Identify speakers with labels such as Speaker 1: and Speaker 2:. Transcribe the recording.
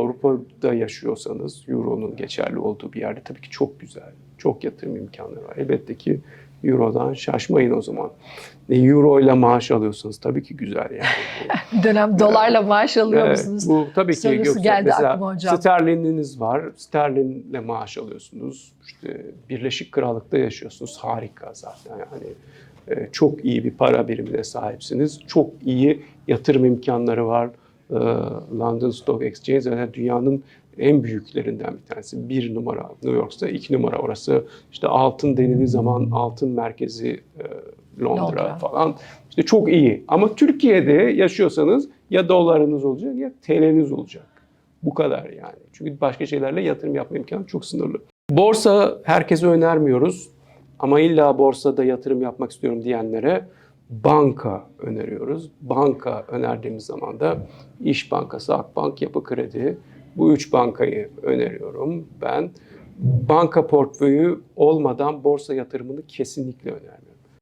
Speaker 1: Avrupa'da yaşıyorsanız Euro'nun geçerli olduğu bir yerde tabii ki çok güzel. Çok yatırım imkanları var. Elbette ki Euro'dan şaşmayın o zaman. Ne Euro ile maaş alıyorsanız tabii ki güzel yani.
Speaker 2: Dönem dolarla maaş alıyor
Speaker 1: Evet,
Speaker 2: musunuz?
Speaker 1: bu tabii ki
Speaker 2: Sorusu
Speaker 1: yoksa
Speaker 2: geldi
Speaker 1: mesela
Speaker 2: aklıma hocam.
Speaker 1: sterlininiz var. Sterlinle maaş alıyorsunuz. İşte Birleşik Krallık'ta yaşıyorsunuz. Harika zaten yani. Ee, çok iyi bir para birimine sahipsiniz. Çok iyi yatırım imkanları var. Ee, London Stock Exchange zaten dünyanın en büyüklerinden bir tanesi. Bir numara New York'ta, iki numara orası. İşte altın denildiği zaman altın merkezi e, Londra,
Speaker 2: Londra.
Speaker 1: falan. İşte çok iyi. Ama Türkiye'de yaşıyorsanız ya dolarınız olacak ya TL'niz olacak. Bu kadar yani. Çünkü başka şeylerle yatırım yapma imkanı çok sınırlı. Borsa herkese önermiyoruz. Ama illa borsada yatırım yapmak istiyorum diyenlere banka öneriyoruz. Banka önerdiğimiz zaman da İş Bankası, Akbank, Yapı Kredi bu üç bankayı öneriyorum. Ben banka portföyü olmadan borsa yatırımını kesinlikle önermiyorum.